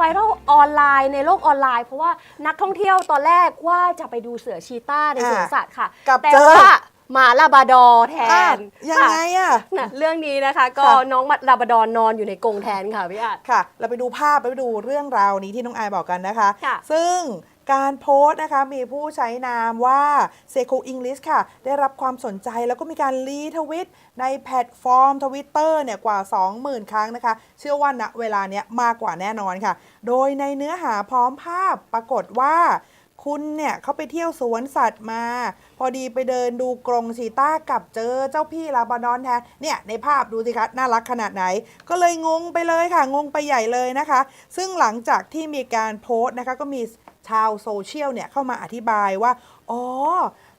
วรัลออนไลน์ในโลกออนไลน์ เพราะว่านักท่องเที่ยวตอนแรกว่าจะไปดูเสือชีต้าในสวนสัตว์ค่ะ กลับแต่เจอ ว่าหมาลาบราดอร์แทอะนยังไงค่ะอะ น่ะเรื่องนี้นะคะ ก็ค่ะ น้องลาบราดอร์นอนอยู่ในกรงแทนค่ะพี่อาจ ค่ะ เราไปดูภาพไปดูเรื่องราวนี้ที่น้องอายบอกกันนะคะ ค่ะ ซึ่ง การโพสต์นะคะมีผู้ใช้นามว่าเซโคอิงลิสค่ะ ได้รับความสนใจแล้วก็มีการรีทวิตในแพลตฟอร์มทวิตเตอร์เนี่ยกว่า 20,000 ครั้งนะคะ เชื่อว่าณเวลาเนี้ยมากกว่าแน่นอนค่ะ โดยในเนื้อหาพร้อมภาพปรากฏว่า คุณเนี่ยเขาไปเที่ยวสวนสัตว์มา พอดีไปเดินดูกรงชีต้ากับเจอเจ้าพี่ลาบานอนแทนเนี่ยในภาพดูสิคะน่ารักขนาดไหน ก็เลยงงไปเลยค่ะ งงไปใหญ่เลยนะคะ ซึ่งหลังจากที่มีการโพสต์นะคะก็มีชาวโซเชียลเนี่ยเข้ามาอธิบายว่า อ๋อ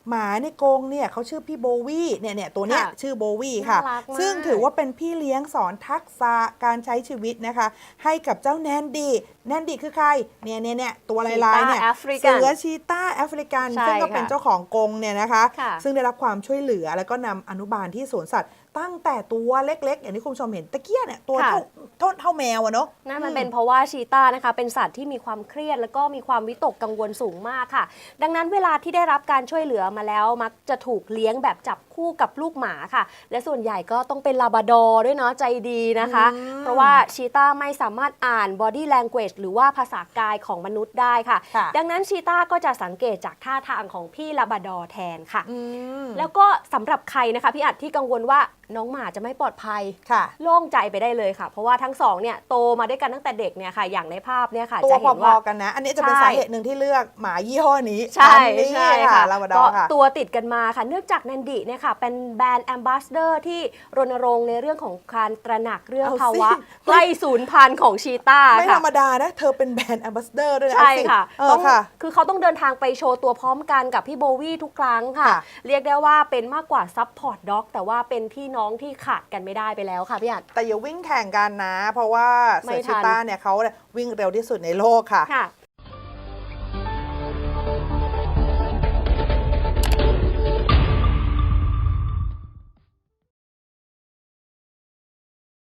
หมาในกรงเนี่ยเขาชื่อพี่โบวี่เนี่ยเนี่ยตัวเนี้ยค่ะชื่อโบวี่ค่ะ น่ารักมาก ซึ่งถือว่าเป็นพี่เลี้ยงสอนทักษะการใช้ชีวิตนะคะ ให้กับเจ้าแนนดี้แนนดี้คือใครเนี่ยเนี่ยเนี่ยตัวลายๆเนี่ยชีต้าแอฟริกันเสือชีต้าแอฟริกันใช่ซึ่งก็เป็นค่ะเจ้าของกรงเนี่ยนะคะ ค่ะ ซึ่งได้รับความช่วยเหลือแล้วก็นำอนุบาลที่สวนสัตว์ ตั้งแต่ตัวเล็ก ๆ อย่างที่คุณผู้ชมเห็นตะเกียเนี่ยตัวค่ะเท่าเท่าเท่าแมวอะเนาะ นั่นมันเป็นเพราะว่าชีต้านะคะ เป็นสัตว์ที่มีความเครียดแล้วก็มีความวิตกกังวลสูงมากค่ะ ดังนั้นเวลาที่ได้รับการช่วยเหลือมาแล้วมักจะถูกเลี้ยงแบบจับคู่กับลูกหมาค่ะ และส่วนใหญ่ก็ต้องเป็นลาบราดอร์ด้วยเนาะใจดีนะคะอืมเพราะว่าชีต้าไม่สามารถอ่าน body language หรือว่าภาษากายของมนุษย์ได้ค่ะ ค่ะดังนั้นชีต้าก็จะสังเกตจากท่าทางของพี่ลาบราดอร์แทนค่ะอืมแล้วก็สำหรับใครนะคะพี่อัดที่กังวลว่า น้องหมาจะไม่ปลอดภัยค่ะโล่งใจไปได้เลยค่ะ เพราะว่าทั้งสองเนี่ยโตมาด้วยกันตั้งแต่เด็กเนี่ยค่ะ อย่างในภาพเนี่ยค่ะตัวจะพเห็นว่าอๆกันนะ อันนี้จะเป็นใช่สาเหตุหนึ่งที่เลือกหมายี่ห้อนี้ใช่อันนี้ใช่ค่ะค่ะลาบราดอก็ร์ค่ะ ตัวติดกันมาค่ะเนื่องจากแนนดิเนี่ยค่ะเป็นแบรนด์แอมบาสเดอร์ที่รณรงค์ในเรื่องของการตระหนักเรื่องเอาสิภาวะใกล้สูญพันธุ์ของชีต้าไม่ธค่ะรรมดานะเธอเป็นแบรนด์แอมบาสเดอร์ด้วยนะใช่เอาสิค่ะเอต้อองค่ะคือเขาต้องเดินทางไปโชว์ตัวพร้อมกันกับพี่โบวี่ทุกครั้งค่ะค่ะเรียกได้ว่าเป็นมากกว่าซัพพอร์ตด็อกแต่ว่าเป็นพี่น้องที่ขาดกันไม่ได้ไปแล้วค่ะพี่อัด แต่อย่าวิ่งแข่งกันนะ เพราะว่าไม่เซอร์ทัชิน ต้าเนี่ยเขาเนี่ยวิ่งเร็วที่สุดในโลกค่ะ ค่ะ